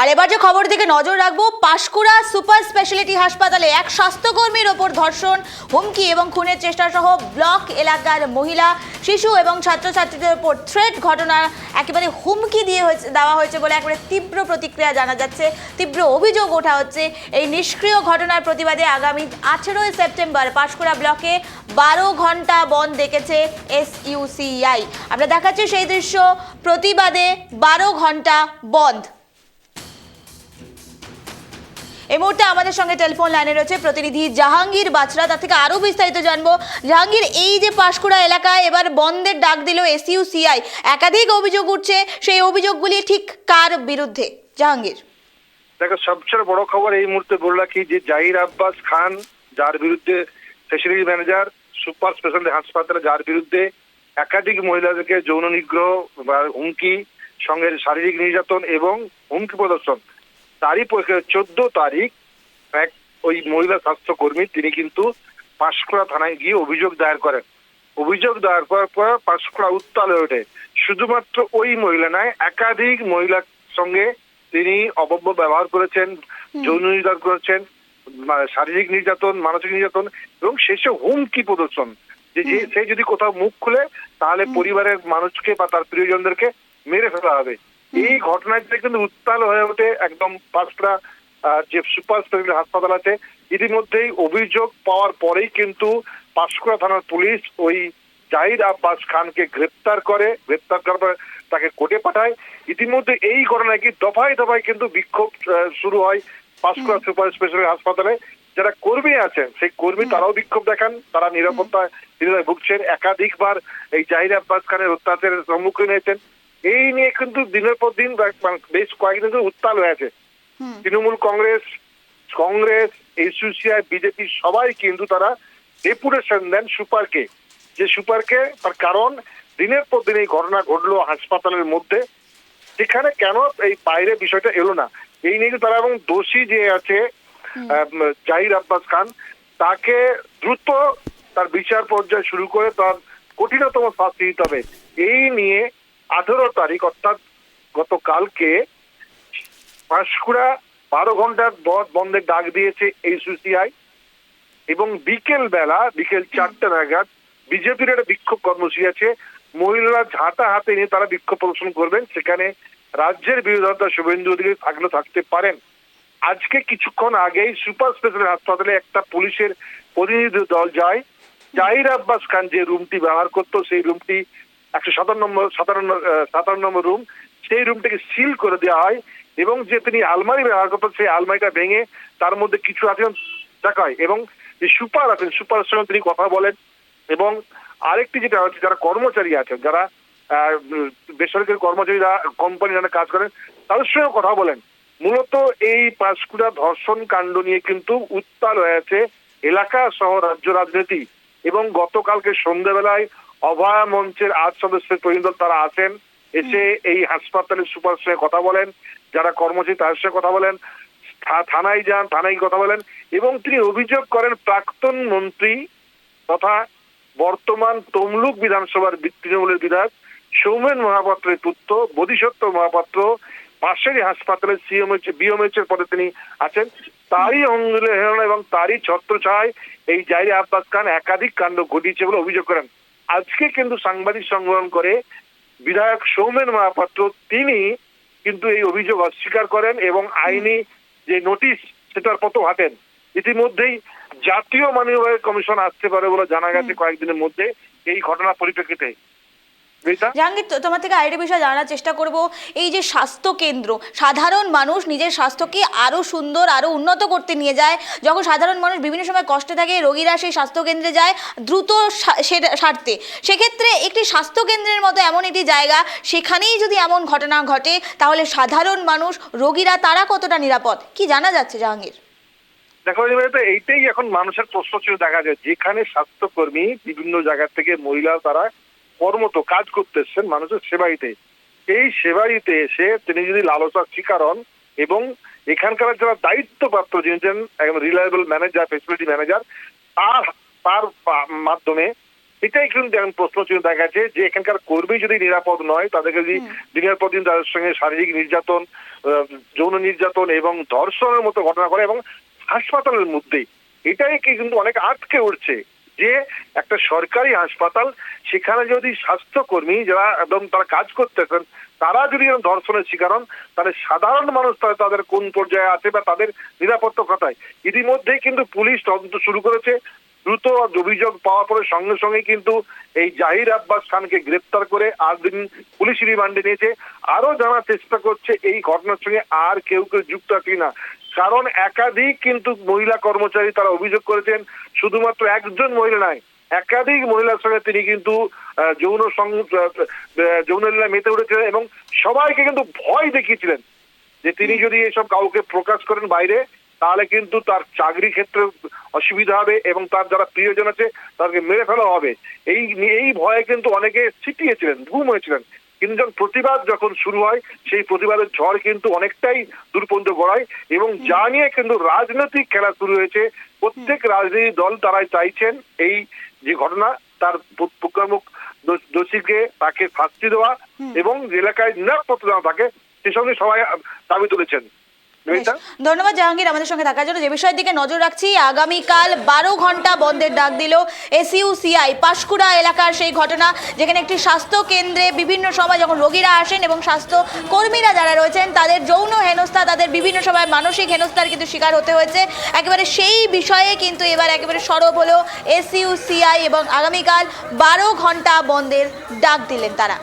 আর এবার যে খবর দিকে নজর রাখব, পাঁশকুড়া সুপার স্পেশালিটি হাসপাতালে এক স্বাস্থ্যকর্মীর ওপর ধর্ষণ, হুমকি এবং খুনের চেষ্টা সহ ব্লক এলাকার মহিলা, শিশু এবং ছাত্রছাত্রীদের ওপর থ্রেট ঘটনা একেবারে হুমকি দিয়ে হয়েছে, দেওয়া হয়েছে বলে একেবারে তীব্র প্রতিক্রিয়া জানা যাচ্ছে। তীব্র অভিযোগ ওঠা হচ্ছে এই নিষ্ক্রিয় ঘটনার প্রতিবাদে আগামী আঠেরোই সেপ্টেম্বর পাশকুড়া ব্লকে বারো ঘণ্টা বন্ধ ডেকেছে এসইউসিআই আমরা দেখাচ্ছি সেই দৃশ্য, প্রতিবাদে বারো ঘণ্টা বন্ধ। এই মুহূর্তে আমাদের সঙ্গে টেলিফোন লাইনে রয়েছে প্রতিনিধি জাহাঙ্গীর বাছরা। তার থেকে আরও বিস্তারিত জানব। জাহাঙ্গীর, এই যে পাঁশকুড়া এলাকায় এবার বন্ধের ডাক দিল এসইউসিআই একাধিক অভিযোগ উঠছে, সেই অভিযোগগুলি ঠিক কার বিরুদ্ধে? জাহাঙ্গীর। দেখো, সবচেয়ে বড় খবর এই মুহূর্তে বললা কি, যে জাহির আব্বাস খান, যার বিরুদ্ধে ফেসিলিটি ম্যানেজার সুপার স্পেশালিটি হাসপাতালে, যার বিরুদ্ধে একাধিক মহিলাদেরকে যৌন নিগ্রহ বা হুমকি, সঙ্গে শারীরিক নির্যাতন এবং হুমকি প্রদর্শন তারই চোদ্দ তারিখ। এক ওই মহিলা স্বাস্থ্যকর্মী তিনি কিন্তু পাঁশকুড়া থানায় গিয়ে অভিযোগ দায়ের করেন। অভিযোগ দায়ের করার পর পাঁশকুড়া উত্তাল হয়ে ওঠে। শুধুমাত্র ওই মহিলা নয় একাধিক মহিলার সঙ্গে তিনি অবব্য ব্যবহার করেছেন যৌন নির্যাতন করেছেন শারীরিক নির্যাতন মানসিক নির্যাতন এবং শেষে হুমকি প্রদর্শন। যে যে সে যদি কোথাও মুখ খুলে তাহলে পরিবারের মানুষকে বা তার প্রিয়জনদেরকে মেরে ফেলা হবে। এই ঘটনাটা কিন্তু উত্তাল হয়ে ওঠে একদম পাঁচটা যে সুপার স্পেশালিটি হাসপাতাল আছে ইতিমধ্যেই অভিযোগ পাওয়ার পরেই কিন্তু পাঁশকুড়া থানার পুলিশ ওই জাহিদ আব্বাস খানকে গ্রেপ্তার করে গ্রেপ্তার করার পর তাকে কোর্টে পাঠায়। ইতিমধ্যে এই ঘটনায় কি দফায় দফায় কিন্তু বিক্ষোভ শুরু হয় পাঁশকুড়া সুপার স্পেশালিটি হাসপাতালে। যারা কর্মী আছেন সেই কর্মী তারাও বিক্ষোভ দেখান তারা নিরাপত্তা ভুগছেন। একাধিকবার এই জাহিদ আব্বাস খানের অত্যাচারের সম্মুখীন হয়েছেন। এই নিয়ে কিন্তু দিনের পর দিন বেশ কয়েকদিন ধরে উত্তাল হয়ে আছে। Trinamool Congress Congress SUCI BJP সবাই কিন্তু তারা ডেপুটেশন দেন সুপারকে। যে সুপারকে তার কারণ দিনের পর দিন এই ঘটনা ঘটলো হাসপাতালের মধ্যে। সেখানে কেন এই বাইরে বিষয়টা এলো না? এই নিয়ে তারা এবং দোষী যে আছে জাহির আব্বাস খান তাকে দ্রুত তার বিচার পর্যায়ে শুরু করে তার কঠিনতম শাস্তি দিতে হবে। এই নিয়ে আঠেরো তারিখ, অর্থাৎ গতকালকে পাঁশকুড়া বারো ঘণ্টার বধ বন্ধের ডাক দিয়েছে এইচসিআই এবং বিকেল বেলা, বিকেল চারটে নাগাদ বিজেপির একটা বিক্ষোভ কর্মসূচি আছে। মহিলারা ঝাঁটা হাতে নিয়ে তারা বিক্ষোভ প্রদর্শন করবেন। সেখানে রাজ্যের বিরোধিতা শুভেন্দু অধিকারী থাকলে থাকতে পারেন। আজকে কিছুক্ষণ আগেই সুপার স্পেশাল হাসপাতালে একটা পুলিশের প্রতিনিধি দল যায়। জাহির আব্বাস খান যে রুমটি ব্যবহার করতো, সেই রুমটি একশো সাতান্ন নম্বর, সাতান্ন সাতান্ন নম্বর রুম সেই রুমটাকে সিল করে দেওয়া হয় এবং যে তিনি আলমারি ব্যবহার করতেন, সেই আলমারিটা ভেঙে তার মধ্যে কিছু আছেন দেখা হয় এবং যে সুপার আছেন, সুপারের সঙ্গে তিনি কথা বলেন এবং আরেকটি যেটা হচ্ছে, যারা কর্মচারী আছেন, যারা বেসরকারি কর্মচারীরা কোম্পানি যারা কাজ করেন, তাদের সঙ্গে কথা বলেন। মূলত এই পাঁশকুড়া ধর্ষণ কাণ্ড নিয়ে কিন্তু উত্তাল হয়েছে এলাকা সহ রাজ্য রাজনীতি এবং গতকালকে সন্ধ্যাবেলায় অভয়া মঞ্চের আট সদস্যের প্রতিনিধি তারা আসেন এসে এই হাসপাতালের সুপার সঙ্গে কথা বলেন যারা কর্মচারী তাদের সঙ্গে কথা বলেন থানায় যান থানায় কথা বলেন এবং তিনি অভিযোগ করেন প্রাক্তন মন্ত্রী তথা বর্তমান তমলুক বিধানসভার তৃণমূলের বিধায়ক সৌমেন মহাপাত্রের পুত্র বোধিসত্ত্ব মহাপাত্র পাশেরই হাসপাতালে সিএমএইচ বিএমএইচ এর পদে তিনি আছেন। তারই অঙ্গুলে হেরণ এবং তারই ছত্রছায় এই জাইরে আব্বাস খান একাধিক কাণ্ড ঘটিয়েছে বলে অভিযোগ করেন। আজকে কিন্তু সাংবাদিক সংগ্রহণ করে বিধায়ক সৌমেন মহাপাত্র তিনি কিন্তু এই অভিযোগ অস্বীকার করেন এবং আইনি যে নোটিশ সেটার পথ হাঁটেন ইতিমধ্যেই জাতীয় মানবাধিকার কমিশন আসতে পারে বলে জানা গেছে কয়েকদিনের মধ্যে এই ঘটনার পরিপ্রেক্ষিতে? জাহাঙ্গীর তোমার থেকে আরেকটা বিষয় জানার চেষ্টা করব। এই যে স্বাস্থ্য কেন্দ্র সাধারণ মানুষ নিজের স্বাস্থ্যকে আরও সুন্দর আরও উন্নত করতে নিয়ে যায়। যখন সাধারণ মানুষ বিভিন্ন সময় কষ্টে থাকে রোগীরা সেই স্বাস্থ্য কেন্দ্রে যায় দ্রুত সারতে। সেক্ষেত্রে একটি স্বাস্থ্য কেন্দ্রের মতো এমন একটি জায়গা সেখানেই যদি এমন ঘটনা ঘটে তাহলে সাধারণ মানুষ রোগীরা তারা কতটা নিরাপদ? কি জানা যাচ্ছে জাহাঙ্গীর? দেখো এইটাই এখন মানুষের প্রশ্ন ছিল দেখা যায় যেখানে স্বাস্থ্যকর্মী বিভিন্ন জায়গা থেকে মহিলা তারা কর্মত কাজ করতে এসছেন মানুষের সেবা দিতে এই সেবা দিতে এসে তিনি যদি লালসার শিকার হন এবং এখানকার যারা দায়িত্বপ্রাপ্ত যিনি একদম রিলায়েবল ম্যানেজার ফেসিলিটি ম্যানেজার তার তার মাধ্যমে এটাই কিন্তু এখন প্রশ্ন চিহ্ন দেখা যাচ্ছে যে এখানকার কর্মী যদি নিরাপদ নয় তাদেরকে যদি দিনের পর দিন তাদের সঙ্গে শারীরিক নির্যাতন যৌন নির্যাতন এবং ধর্ষণের মতো ঘটনা করে এবং হাসপাতালের মধ্যেই। এটাই কি কিন্তু অনেক আটকে উঠছে। যে একটা সরকারি হাসপাতাল, সেখানে যদি স্বাস্থ্যকর্মী যারা একদম তারা কাজ করতেছেন, তারা যদি ধর্ষণের শিকার হন, তাহলে সাধারণ মানুষ তাদের কোন পর্যায়ে আছে বা তাদের নিরাপত্তা কথায়? ইতিমধ্যেই কিন্তু পুলিশ তদন্ত শুরু করেছে। দ্রুত অভিযোগ পাওয়ার পরে সঙ্গে সঙ্গে কিন্তু এই জাহির আব্বাস খানকে গ্রেপ্তার করে আট দিন পুলিশ রিমান্ডে নিয়েছে। আরও জানার চেষ্টা করছে এই ঘটনার সঙ্গে আর কেউ কেউ যুক্ত আছে কিনা কারণ একাধিক কিন্তু মহিলা কর্মচারী তারা অভিযোগ করেছেন শুধুমাত্র একজন মহিলা নয় একাধিক মহিলার সঙ্গে তিনি কিন্তু যৌন যৌন লীলা মেতে উঠেছিলেন এবং সবাইকে কিন্তু ভয় দেখিয়েছিলেন যে তিনি যদি এসব কাউকে প্রকাশ করেন বাইরে তাহলে কিন্তু তার চাকরি ক্ষেত্রে অসুবিধা হবে এবং তার যারা প্রিয়জন আছে তাদেরকে মেরে ফেলা হবে। এই এই ভয়ে কিন্তু অনেকে ছিটিয়েছিলেন ঘুম হয়েছিলেন। কিন্তু যখন প্রতিবাদ যখন শুরু হয় সেই প্রতিবাদের ঝড় কিন্তু অনেকটাই দূরপর্যন্ত গড়ায় এবং যা নিয়ে কিন্তু রাজনৈতিক খেলা শুরু হয়েছে প্রত্যেক রাজনৈতিক দল তারাই চাইছেন এই যে ঘটনা তার পুকামুখ দোষীকে তাকে শাস্তি দেওয়া এবং এলাকায় নিরাপত্তা দেওয়া তাকে সে সঙ্গে সবাই দাবি তুলেছেন? ধন্যবাদ জাহাঙ্গীর আমাদের সঙ্গে থাকার জন্য। যে বিষয়ের দিকে নজর রাখছি আগামীকাল বারো ঘণ্টা বন্ধের ডাক দিল এসইউসিআই পাশকুড়া এলাকার সেই ঘটনা যেখানে একটি স্বাস্থ্য কেন্দ্রে বিভিন্ন সময় যখন রোগীরা আসেন এবং স্বাস্থ্য কর্মীরা যারা রয়েছেন তাদের যৌন হেনস্থা তাদের বিভিন্ন সময় মানসিক হেনস্থার কিন্তু শিকার হতে হয়েছে। একেবারে সেই বিষয়ে কিন্তু এবার একেবারে সরব হলো এসইউসিআই এবং আগামীকাল বারো ঘণ্টা বন্ধের ডাক দিলেন তারা।